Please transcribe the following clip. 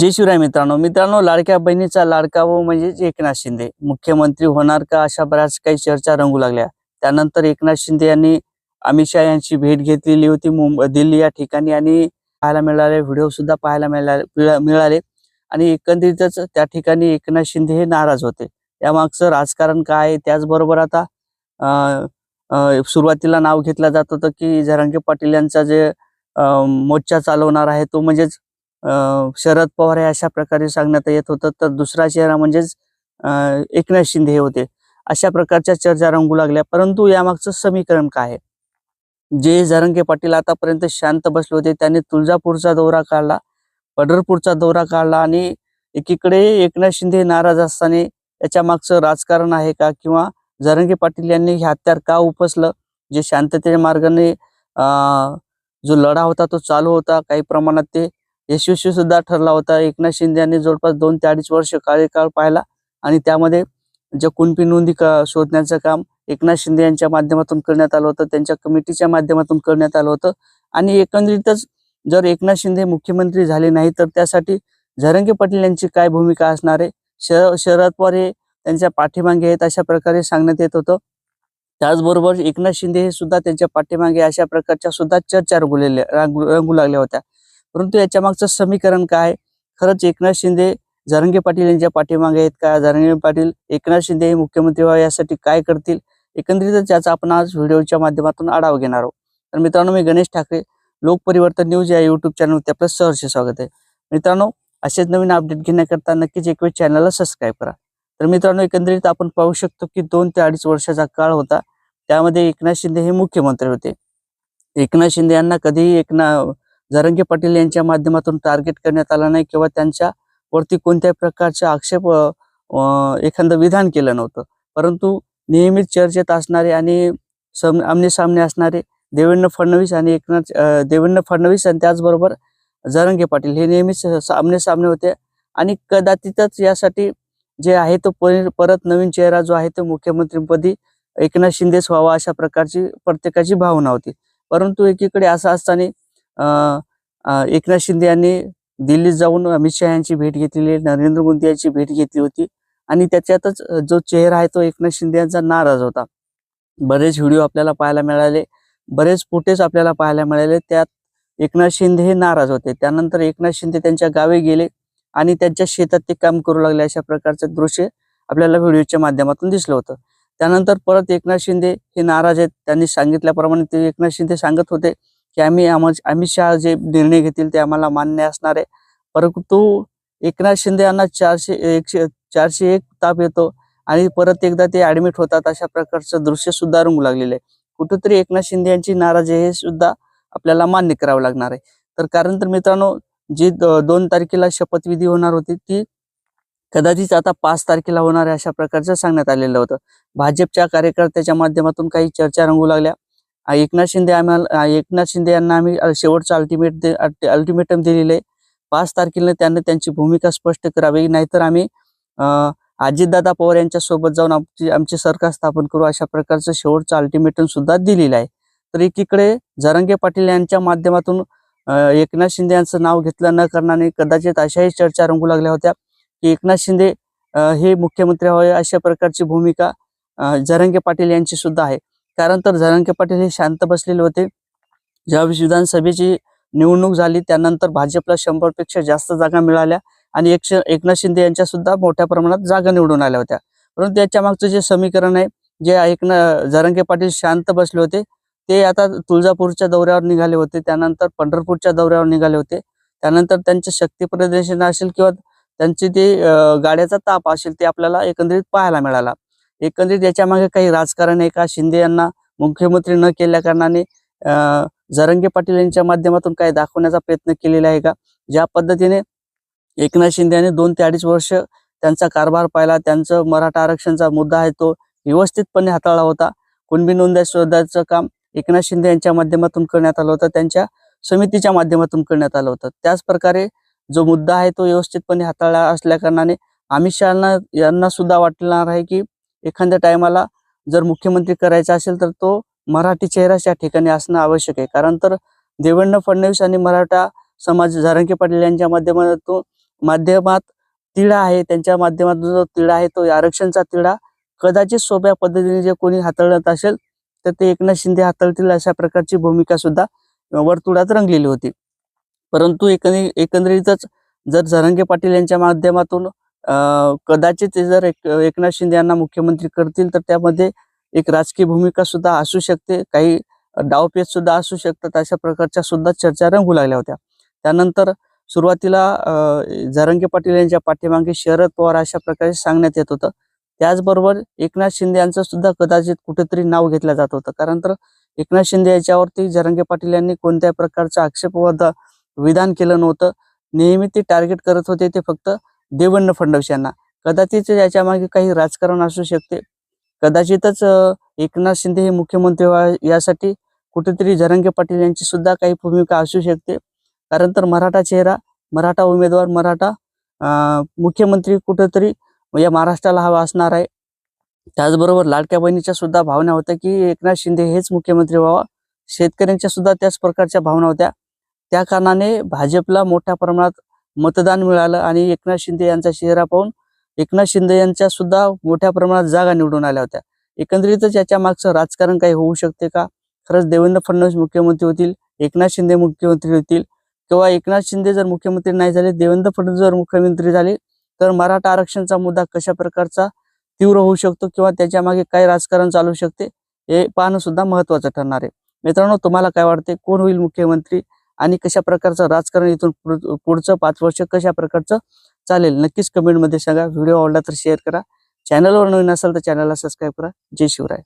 जय शिवराय मित्रांनो. मित्रांनो लाडक्या बहिणीचा लाडका व म्हणजेच एकनाथ शिंदे. मुख्यमंत्री होणार का अशा बऱ्याच काही चर्चा रंगू लागल्या. त्यानंतर एकनाथ शिंदे यांनी अमित शहा यांची भेट घेतलेली होती मुंबई दिल्ली या ठिकाणी आणि पाहायला मिळाले व्हिडिओ सुद्धा पाहायला मिळाले मिळाले. आणि एकंदरीतच त्या ठिकाणी एकनाथ शिंदे हे नाराज होते. यामागचं राजकारण काय आहे? त्याचबरोबर आता सुरुवातीला नाव घेतलं जात होतं की जरांगे पाटील यांचा जे मोर्चा चालवणार आहे तो म्हणजेच शरद पवार हे अशा प्रकारे सांगण्यात येत होतं. तर दुसरा चेहरा म्हणजेच अं, एकनाथ शिंदे हे होते. अशा प्रकारच्या चर्चा रंगू लागल्या. परंतु यामागचं समीकरण काय आहे? जे जरंगे पाटील आतापर्यंत शांत बसले होते त्यांनी तुळजापूरचा दौरा काढला पंढरपूरचा दौरा काढला आणि एकीकडे एकनाथ शिंदे नाराज असताना याच्या मागचं राजकारण आहे का? किंवा जरंगे पाटील यांनी हे हत्यार का उपसलं? जे शांततेच्या मार्गाने जो लढा होता तो चालू होता. काही प्रमाणात ते यशस्वी सुद्धा ठरला होता. एकनाथ शिंदे यांनी जवळपास दोन ते अडीच वर्ष कार्यकाळ पाहिला आणि त्यामध्ये ज्या कुणपी नोंदी शोधण्याचं काम एकनाथ शिंदे यांच्या माध्यमातून करण्यात आलं होतं त्यांच्या कमिटीच्या माध्यमातून करण्यात आलं होतं. आणि एकंदरीतच जर एकनाथ शिंदे मुख्यमंत्री झाले नाही तर त्यासाठी झरंगे पाटील यांची काय भूमिका असणार आहे? शर शरद पवार हे त्यांच्या पाठीमागे आहेत अशा प्रकारे सांगण्यात येत होतं. त्याचबरोबर एकनाथ शिंदे हे सुद्धा त्यांच्या पाठीमागे अशा प्रकारच्या सुद्धा चर्चा रंगुलेल्या रंगू लागल्या होत्या. परंतु याच्या मागचं समीकरण काय? आहे? खरंच एकनाथ शिंदे जरंगे पाटील यांच्या पाठीमागे आहेत का? जरंगे पाटील एकनाथ शिंदे हे मुख्यमंत्री व्हावे यासाठी काय करतील? एकंदरीतच याचा आपण आज व्हिडिओच्या माध्यमातून आढावा घेणार आहोत. तर मित्रांनो मी गणेश ठाकरे लोकपरिवर्तन न्यूज या युट्यूब चॅनलवरती आपलं सहर्ष स्वागत आहे. मित्रांनो असेच नवीन अपडेट घेण्याकरता नक्कीच एक वेळ चॅनलला सबस्क्राईब करा. तर मित्रांनो एकंदरीत आपण पाहू शकतो की दोन ते अडीच वर्षाचा काळ होता. त्यामध्ये एकनाथ शिंदे हे मुख्यमंत्री होते. एकनाथ शिंदे यांना कधीही एकनाथ जरंगे पाटील यांच्या माध्यमातून टार्गेट करण्यात आला नाही किंवा त्यांच्या वरती कोणत्याही प्रकारचे आक्षेप एखादं विधान केलं नव्हतं. परंतु नेहमीच चर्चेत असणारे आणि सम आमने सामने असणारे देवेंद्र फडणवीस आणि एकनाथ देवेंद्र फडणवीस आणि त्याचबरोबर जरंगे पाटील हे नेहमीच सामने सामने होते. आणि कदाचितच यासाठी जे आहे तो परत नवीन चेहरा जो आहे तो मुख्यमंत्रीपदी एकनाथ शिंदेच व्हावा अशा प्रकारची प्रत्येकाची भावना होती. परंतु एकीकडे असं असताना एकनाथ शिंदे यांनी दिल्लीत जाऊन अमित शहा यांची भेट घेतलेली नरेंद्र मोदी यांची भेट घेतली होती आणि त्याच्यातच जो चेहरा आहे तो एकनाथ शिंदे यांचा नाराज होता. बरेच व्हिडिओ आपल्याला पाहायला मिळाले बरेच फुटेज आपल्याला पाहायला मिळाले त्यात एकनाथ शिंदे हे नाराज होते. त्यानंतर एकनाथ शिंदे त्यांच्या गावी गेले आणि त्यांच्या शेतात ते काम करू लागले अशा प्रकारचं दृश्य आपल्याला व्हिडिओच्या माध्यमातून दिसलं होतं. त्यानंतर परत एकनाथ शिंदे हे नाराज आहेत. त्यांनी सांगितल्याप्रमाणे ते एकनाथ शिंदे सांगत होते की आम्ही अमित शहा जे निर्णय घेतील ते आम्हाला मान्य असणार आहे. परंतु एकनाथ शिंदे यांना चारशे एकशे चारशे एक ताप येतो आणि परत एकदा ते ऍडमिट होतात अशा प्रकारचं दृश्य सुद्धा रंगू लागलेलं आहे. कुठेतरी एकनाथ शिंदे यांची नाराजी हे सुद्धा आपल्याला मान्य करावं लागणार आहे. तर कारण तर मित्रांनो जी दोन तारखेला शपथविधी होणार होती ती कदाचित आता पाच तारखेला होणार आहे अशा प्रकारचं सांगण्यात आलेलं होतं. भाजपच्या कार्यकर्त्याच्या माध्यमातून काही चर्चा रंगू लागल्या. एकनाथ शिंदे आम्हाला एकनाथ शिंदे यांना आम्ही शेवटचं अल्टिमेट अल्टिमेटम दिलेलं. आहे पाच तारखेला त्यांनी त्यांची भूमिका स्पष्ट करावी. नाहीतर आम्ही अजितदादा पवार यांच्या सोबत जाऊन आमची आमची सरकार स्थापन करू अशा प्रकारचं शेवटचं अल्टिमेटम सुद्धा दिलेलं आहे. तर एकीकडे जरंगे पाटील यांच्या माध्यमातून एकनाथ शिंदे यांचं नाव घेतलं न कारणाने कदाचित अशाही चर्चा रंगू लागल्या होत्या की एकनाथ शिंदे हे मुख्यमंत्री व्हावे अशा प्रकारची भूमिका जरंगे पाटील यांची सुद्धा आहे. कारण तर जरंगे पाटील हे शांत बसलेले होते. ज्यावेळी विधानसभेची निवडणूक झाली त्यानंतर भाजपला शंभरपेक्षा जास्त जागा मिळाल्या आणि एकशे एकनाथ शिंदे यांच्या सुद्धा मोठ्या प्रमाणात जागा निवडून आल्या होत्या. परंतु त्याच्या मागचं जे समीकरण आहे जे एकना जरंगे पाटील शांत बसले होते ते आता तुळजापूरच्या दौऱ्यावर निघाले होते. त्यानंतर पंढरपूरच्या दौऱ्यावर निघाले होते. त्यानंतर त्यांचे शक्ती प्रदर्शन असेल किंवा त्यांची ते गाड्याचा ताप असेल ते आपल्याला एकंदरीत पाहायला मिळाला. एकंदरीत याच्या मागे काही राजकारण आहे का? शिंदे यांना मुख्यमंत्री न केल्या कारणाने जरंगे पाटील यांच्या माध्यमातून काही दाखवण्याचा प्रयत्न केलेला आहे का? ज्या पद्धतीने एकनाथ शिंदे यांनी दोन ते अडीच वर्ष त्यांचा कारभार पाहिला त्यांचं मराठा आरक्षणचा मुद्दा आहे तो व्यवस्थितपणे हाताळला होता. कुणबी नोंदा शोधाचं काम एकनाथ शिंदे यांच्या माध्यमातून करण्यात आलं होतं त्यांच्या समितीच्या माध्यमातून करण्यात आलं होतं. त्याच प्रकारे जो मुद्दा आहे तो व्यवस्थितपणे हाताळला असल्या कारणाने अमित शहाना यांना सुद्धा वाटणार आहे की एखाद्या टायमाला जर मुख्यमंत्री करायचा असेल तर तो मराठी चेहराच या ठिकाणी असणं आवश्यक आहे. कारण तर देवेंद्र फडणवीस आणि मराठा समाज झारंगे पाटील यांच्या माध्यमातून माध्यमात तिढा आहे त्यांच्या माध्यमातून जो तिढा आहे तो आरक्षणचा तिढा कदाचित सोप्या पद्धतीने जे कोणी हाताळत असेल तर ते एकनाथ शिंदे हाताळतील अशा प्रकारची भूमिका सुद्धा वर्तुळात रंगलेली होती. परंतु एकंदरीतच जर झरंगे पाटील यांच्या माध्यमातून कदाचित जर एक एकनाथ शिंदे यांना मुख्यमंत्री करतील तर त्यामध्ये एक राजकीय भूमिका सुद्धा असू शकते. काही डावपेच सुद्धा असू शकतात. अशा प्रकारच्या सुद्धा चर्चा रंगू लागल्या होत्या. त्यानंतर सुरुवातीला झरंगे पाटील यांच्या पाठीमागे शरद पवार अशा प्रकारे सांगण्यात येत होतं. त्याचबरोबर एकनाथ शिंदे यांचं सुद्धा कदाचित कुठेतरी नाव घेतलं जात होतं. कारण तर एकनाथ शिंदे याच्यावरती जरंगे पाटील यांनी कोणत्याही प्रकारचं आक्षेपवाद विधान केलं नव्हतं. नेहमी ते टार्गेट करत होते ते फक्त देवेंद्र फडणवीस यांना. कदाचित याच्या मागे काही राजकारण असू शकते. कदाचितच एकनाथ शिंदे हे मुख्यमंत्री व्हा यासाठी कुठेतरी जरंगे पाटील यांची सुद्धा काही भूमिका असू शकते. कारण तर मराठा चेहरा मराठा उमेदवार मराठा मुख्यमंत्री कुठेतरी या महाराष्ट्राला हवा असणार आहे. त्याचबरोबर लाडक्या बहिणीच्या सुद्धा भावना होत्या की एकनाथ शिंदे हेच मुख्यमंत्री व्हावा. शेतकऱ्यांच्या सुद्धा त्याच प्रकारच्या भावना होत्या. त्या कारणाने भाजपला मोठ्या प्रमाणात मतदान मिळालं आणि एकनाथ शिंदे यांचा चेहरा पाहून एकनाथ शिंदे यांच्या सुद्धा मोठ्या प्रमाणात जागा निवडून आल्या होत्या. एकंदरीतच याच्या मागचं राजकारण काही होऊ शकते का? खरंच देवेंद्र फडणवीस मुख्यमंत्री होतील एकनाथ शिंदे मुख्यमंत्री होतील किंवा एकनाथ शिंदे जर मुख्यमंत्री नाही झाले देवेंद्र फडणवीस जर मुख्यमंत्री झाले तर मराठा आरक्षणचा मुद्दा कशा प्रकारचा तीव्र होऊ शकतो किंवा त्याच्यामागे काय राजकारण चालू शकते हे पाहणं सुद्धा महत्वाचं ठरणार आहे. मित्रांनो तुम्हाला काय वाटते? कोण होईल मुख्यमंत्री? आणि कशा प्रकारचं राजकारण इथून पुढचं पाच वर्ष कशा प्रकारचं चालेल नक्कीच कमेंटमध्ये सांगा. व्हिडिओ आवडला तर शेअर करा. चॅनलवर नवीन असाल तर चॅनलला सबस्क्राईब करा. जय शिवराय.